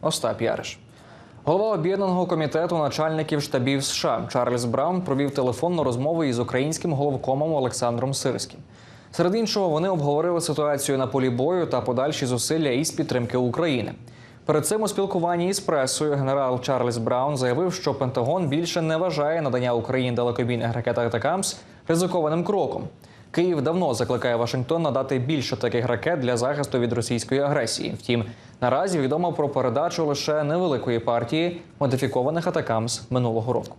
Остап Яриш. Голова об'єднаного комітету начальників штабів США Чарльз Браун провів телефонну розмову із українським головкомом Олександром Сирським. Серед іншого, вони обговорили ситуацію на полі бою та подальші зусилля із підтримки України. Перед цим у спілкуванні із пресою генерал Чарльз Браун заявив, що Пентагон більше не вважає надання Україні далекобійних ракет Атакамс ризикованим кроком. Київ давно закликає Вашингтон надати більше таких ракет для захисту від російської агресії. Втім, наразі відомо про передачу лише невеликої партії модифікованих атакамс минулого року.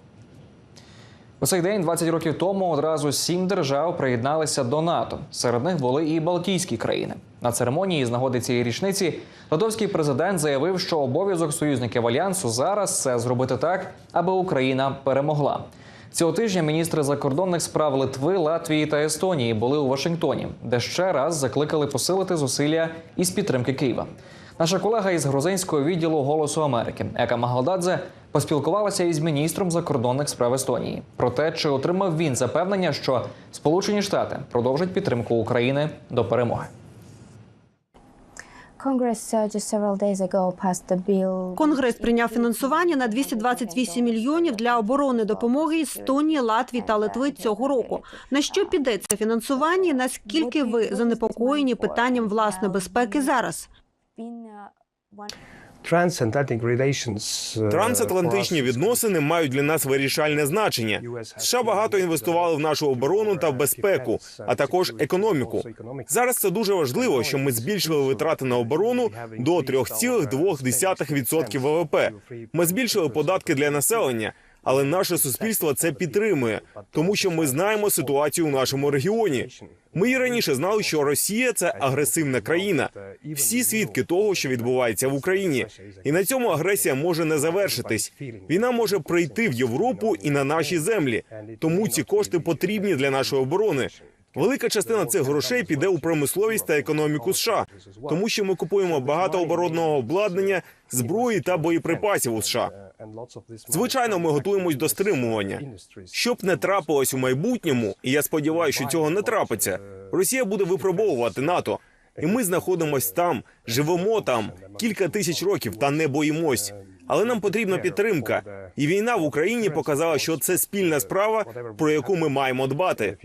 У цей день, 20 років тому, одразу сім держав приєдналися до НАТО. Серед них були і Балтійські країни. На церемонії з нагоди цієї річниці литовський президент заявив, що обов'язок союзників альянсу зараз це зробити так, аби Україна перемогла. Цього тижня міністри закордонних справ Литви, Латвії та Естонії були у Вашингтоні, де ще раз закликали посилити зусилля із підтримки Києва. Наша колега із грузинського відділу Голосу Америки Ека Магалдадзе поспілкувалася із міністром закордонних справ Естонії про те, чи отримав він запевнення, що Сполучені Штати продовжать підтримку України до перемоги. Конгрес прийняв фінансування на 228 мільйонів для оборони допомоги Естонії, Латвії та Литви цього року. На що піде це фінансування? і Наскільки ви занепокоєні питанням власної безпеки зараз? Трансатлантичні відносини мають для нас вирішальне значення. США багато інвестували в нашу оборону та в безпеку, а також економіку. Зараз це дуже важливо, що ми збільшили витрати на оборону до 3,2% ВВП. Ми збільшили податки для населення. Але наше суспільство це підтримує, тому що ми знаємо ситуацію у нашому регіоні. Ми і раніше знали, що Росія це агресивна країна. Всі свідки того, що відбувається в Україні, і на цьому агресія може не завершитись. Війна може прийти в Європу і на наші землі. Тому ці кошти потрібні для нашої оборони. Велика частина цих грошей піде у промисловість та економіку США, тому що ми купуємо багато оборонного обладнання, зброї та боєприпасів у США. Звичайно, ми готуємось до стримування. Щоб не трапилось у майбутньому, і я сподіваюся, що цього не трапиться. Росія буде випробовувати НАТО, і ми знаходимось там, живемо там кілька тисяч років та не боїмось. Але нам потрібна підтримка. І війна в Україні показала, що це спільна справа, про яку ми маємо дбати.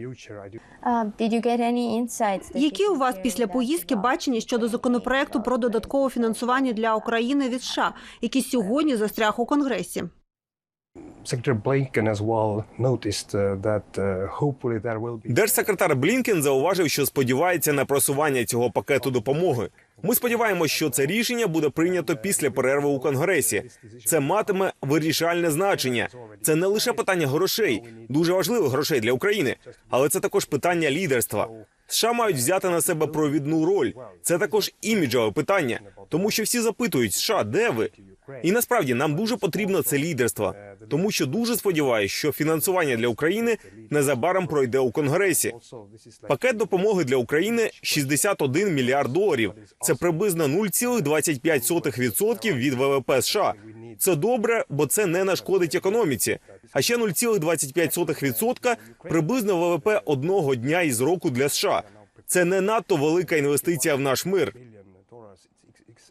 Які у вас після поїздки бачення щодо законопроекту про додаткове фінансування для України від США, який сьогодні застряг у Конгресі? Will be Держсекретар Блінкен зауважив, що сподівається на просування цього пакету допомоги. Ми сподіваємося, що це рішення буде прийнято після перерви у конгресі. Це матиме вирішальне значення. Це не лише питання грошей, дуже важливих грошей для України, але це також питання лідерства. США мають взяти на себе провідну роль. Це також іміджове питання, тому що всі запитують США, де ви? І насправді нам дуже потрібно це лідерство, тому що дуже сподіваюся, що фінансування для України незабаром пройде у конгресі. Пакет допомоги для України 61 мільярд доларів. Це приблизно 0,25% від ВВП США. Це добре, бо це не нашкодить економіці. А ще 0,25% приблизно ВВП одного дня із року для США. Це не надто велика інвестиція в наш мир.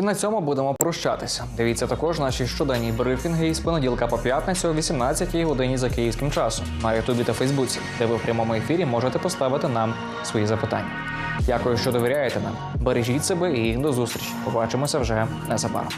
І на цьому будемо прощатися. Дивіться також наші щоденні брифінги із понеділка по п'ятницю о 18-й годині за київським часом на Ютубі та Фейсбуці, де ви в прямому ефірі можете поставити нам свої запитання. Дякую, що довіряєте нам. Бережіть себе і до зустрічі. Побачимося вже незабаром.